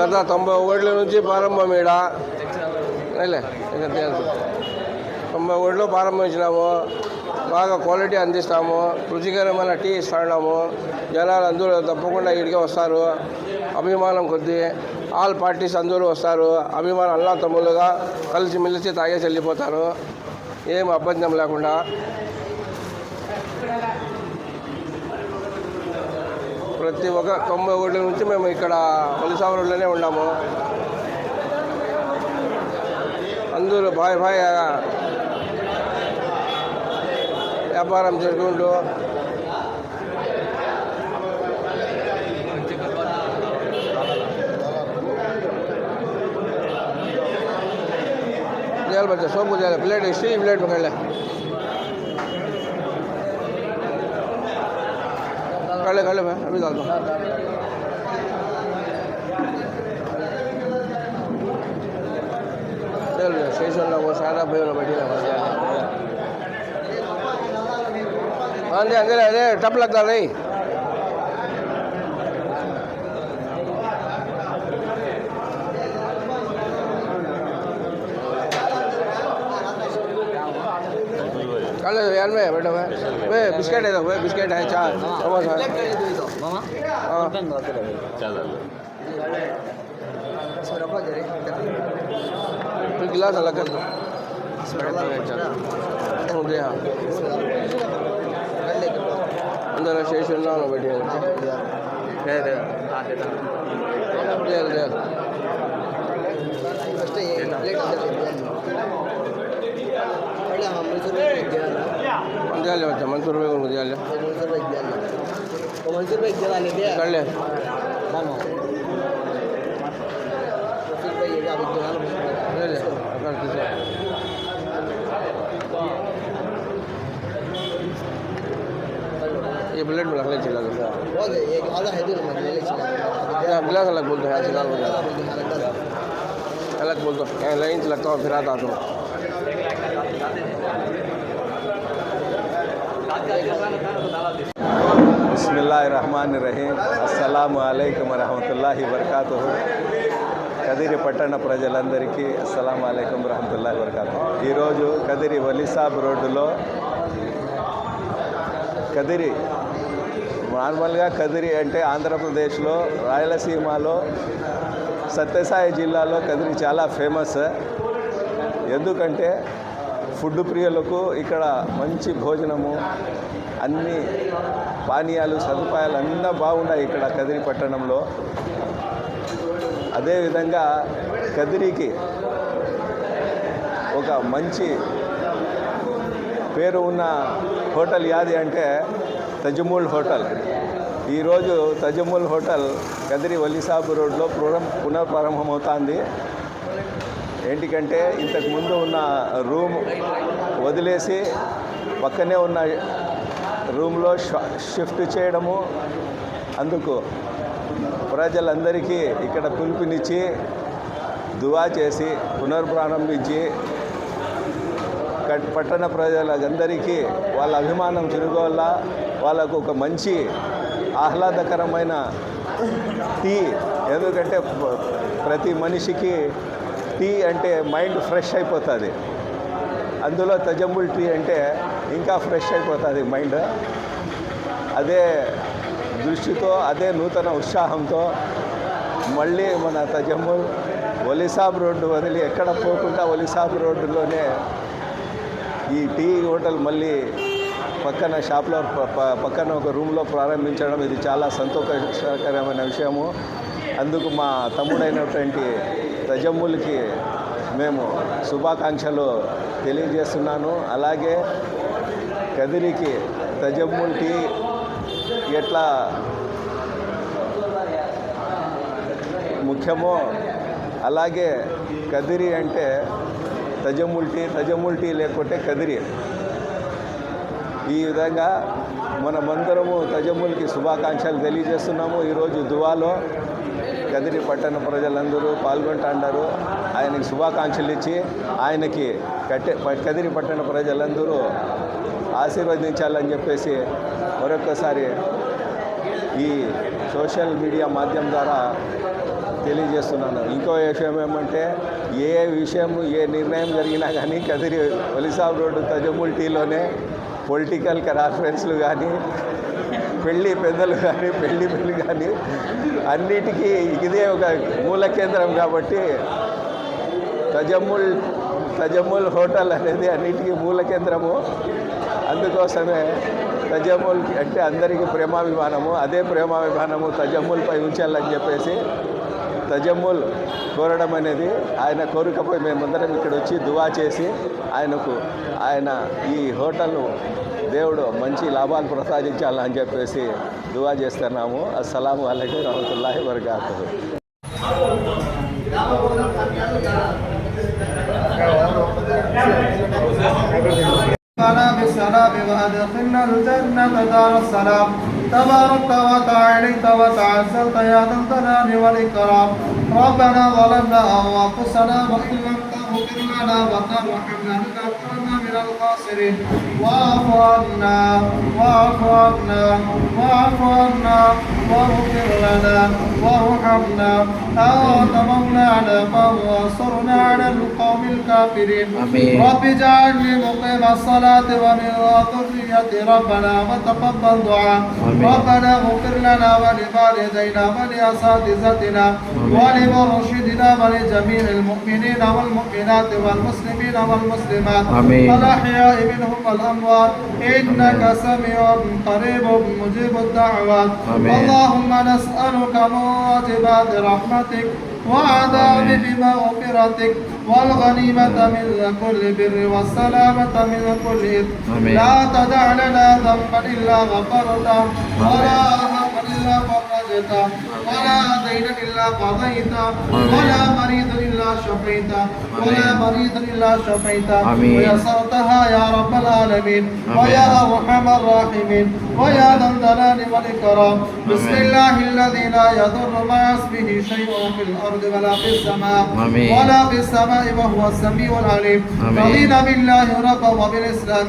గత తొంభై ఒకటి నుంచి ప్రారంభం ఈడ తొంభై ఒకటిలో ప్రారంభించినాము బాగా క్వాలిటీ అందిస్తాము రుచికరమైన టీ ఇస్తున్నాము జనాలు అందరూ తప్పకుండా ఇక్కడికే వస్తారు అభిమానం కొద్దీ ఆల్ పార్టీస్ అందరూ వస్తారు అభిమానం అల్లా తమ్ముళ్ళుగా కలిసి మెలిసి తాగేసి వెళ్ళిపోతారు ఏం అబద్ధం లేకుండా. ప్రతి ఒక్క తొంభై ఒకటి నుంచి మేము ఇక్కడ కొలిసావరంలోనే ఉన్నాము. అందరూ బాయ్ బాయ్ వ్యాపారం చేసుకుంటూ చేయాలి బచ్చా సోపు చేయాలి ప్లేట్ ఇస్తే ఈ ప్లేట్ कर ले कर ले मैं अभी डालता हूँ चल सही चल रहा वो सारा भाई वाला बैठी रहा हाँ जी अंदर अरे टप लगता नहीं వాళ్ళ యాన్ వే మేడం వే బిస్కెట్ ఏదో వే బిస్కెట్ హై చా మామా మామా చాలా سر اپنا کرے پھر گلاس الگ کر دو۔ ہو گیا۔ اندر شیش نہ ہو بیٹھے دے دے دے دے۔ جا منصور بھائی کو جا منصور بھائی کر لے یہ بلیٹ میں رکھ لے چلا تو الگ الگ بول دو الگ بول دو لائن سے لگتا ہوں پھر آتا تو రహీం అస్సలం అయికం రహమతుల్లాహి వరకాతు కదిరి పట్టణ ప్రజలందరికీ అస్సలం అయికం రహమతుల్లాహి వరకాతు ఈరోజు కదిరి వలిసాబ్ రోడ్డులో కదిరి నార్మల్గా కదిరి అంటే ఆంధ్రప్రదేశ్లో రాయలసీమలో సత్యసాయి జిల్లాలో కదిరి చాలా ఫేమస్. ఎందుకంటే ఫుడ్ ప్రియులకు ఇక్కడ మంచి భోజనము అన్ని పానీయాలు సదుపాయాలు అన్నీ బాగున్నాయి ఇక్కడ కదిరి పట్టణంలో. అదేవిధంగా కదిరికి ఒక మంచి పేరు ఉన్న హోటల్ యాది అంటే తజమూల్ హోటల్. ఈరోజు తజమూల్ హోటల్ కదిరి వల్లిసాబు రోడ్లో పునః పునఃప్రారంభమవుతుంది. ఏంటికంటే ఇంతకు ముందు ఉన్న రూమ్ వదిలేసి పక్కనే ఉన్న రూమ్లో ష- షిఫ్ట్ చేయడము అందుకు ప్రజలందరికీ ఇక్కడ పిలుపునిచ్చి దువా చేసి పునర్ప్రారంభించి పట్టణ ప్రజలందరికీ వాళ్ళ అభిమానం చిరుగోళ్ళ వాళ్ళకు ఒక మంచి ఆహ్లాదకరమైన టీ ఎందుకంటే ప్రతి మనిషికి టీ అంటే మైండ్ ఫ్రెష్ అయిపోతుంది. అందులో తజంబుల్ టీ అంటే ఇంకా ఫ్రెష్ అయిపోతుంది మైండ్. అదే దృష్టితో అదే నూతన ఉత్సాహంతో మళ్ళీ మన తజమ్ముల్ ఒలిసాబ్ రోడ్డు వదిలి ఎక్కడ పోకుండా ఒలిసాబ్ రోడ్డులోనే ఈ టీ హోటల్ మళ్ళీ పక్కన షాప్లో పక్కన ఒక రూమ్లో ప్రారంభించడం ఇది చాలా సంతోషకరమైన విషయము. అందుకు మా తమ్ముడైనటువంటి ప్రజమ్ములకి మేము శుభాకాంక్షలు తెలియజేస్తున్నాను. అలాగే కదిరికి తజమ్ముల్ టీ ఎట్లా ముఖ్యమో అలాగే కదిరి అంటే తజముల్ టీ తజముల్ టీ లేకుంటే కదిరి. ఈ విధంగా మనమందరము తజముల్కి శుభాకాంక్షలు తెలియజేస్తున్నాము. ఈరోజు దువాలో కదిరి పట్టణ ప్రజలందరూ పాల్గొంటున్నారు ఆయనకి శుభాకాంక్షలు ఇచ్చి ఆయనకి కట్టె కదిరి పట్టణ ప్రజలందరూ ఆశీర్వదించాలని చెప్పేసి మరొకసారి ఈ సోషల్ మీడియా మాధ్యమం ద్వారా తెలియజేస్తున్నాను. ఇంకో విషయం ఏమంటే ఏ విషయం ఏ నిర్ణయం జరిగినా కానీ కదిరి ఒలిసాబ్ రోడ్డు తజముల్టీలోనే పొలిటికల్ కాన్ఫరెన్స్లు కానీ పెళ్ళి పెద్దలు కానీ పెళ్ళి పెళ్ళి కానీ అన్నిటికీ ఇదే ఒక మూల కేంద్రం కాబట్టి తజమ్ముల్ తజమ్ముల్ హోటల్ అనేది అన్నిటికీ మూల కేంద్రము. అందుకోసమే తజమ్ముల్ అంటే అందరికీ ప్రేమాభిమానము. అదే ప్రేమాభిమానము తజమ్ముల్పై ఉంచాలని చెప్పేసి తజమ్ముల్ కోరడం అనేది ఆయన కోరికపై మేమందరం ఇక్కడ వచ్చి దువా చేసి ఆయనకు ఆయన ఈ హోటల్ దేవుడు మంచి లాభాలు ప్రసాదించాలని చెప్పేసి దువా చేస్తున్నాము అస్సలం అలైకుం రహమతుల్లాహి వరకాతు لنا بالسلام وأدخلنا الجنة دار السلام تبارك وتعاليت وتعزلت يا ذا الجلال والإكرام ربنا ظلمنا أنفسنا وإن لم تغفر لنا وترحمنا لنكونن من الخاسرين واعف عنا واعف عنا واعف عنا واغفر لنا وارحمنا أنت مولانا فانصرنا على القوم الكافرين. رب اجعلني مقيم الصلاة ومن ذريتي ربنا وتقبل دعاء. ربنا اغفر لنا ولوالدينا ولأساتذتنا ولمرشدنا ولجميع المؤمنين والمؤمنات والمسلمين والمسلمات آمين. الأحياء منهم والأموات. إنك سميع قريب مجيب الدعوات. اللهم نسألك موجبات رحمتك وعذاب بمغفرتك والغنيمة من كل بر والسلامة من كل إثم. لا تدع لنا ذنبا إلا غفرته ولا هما إلا فرجته ولا دينا إلا قضيته ولا مريضا إلا شفيته ولا مريضا إلا آمين. ويسرتها يا رب العالمين. ويا أرحم الراحمين ويا ذا الجلال والإكرام بسم. الله الذي لا يضر مع اسمه شيء في الأرض ولا في السماء. ولا في السماء وهو السميع العليم. رضينا بالله ربا وبالإسلام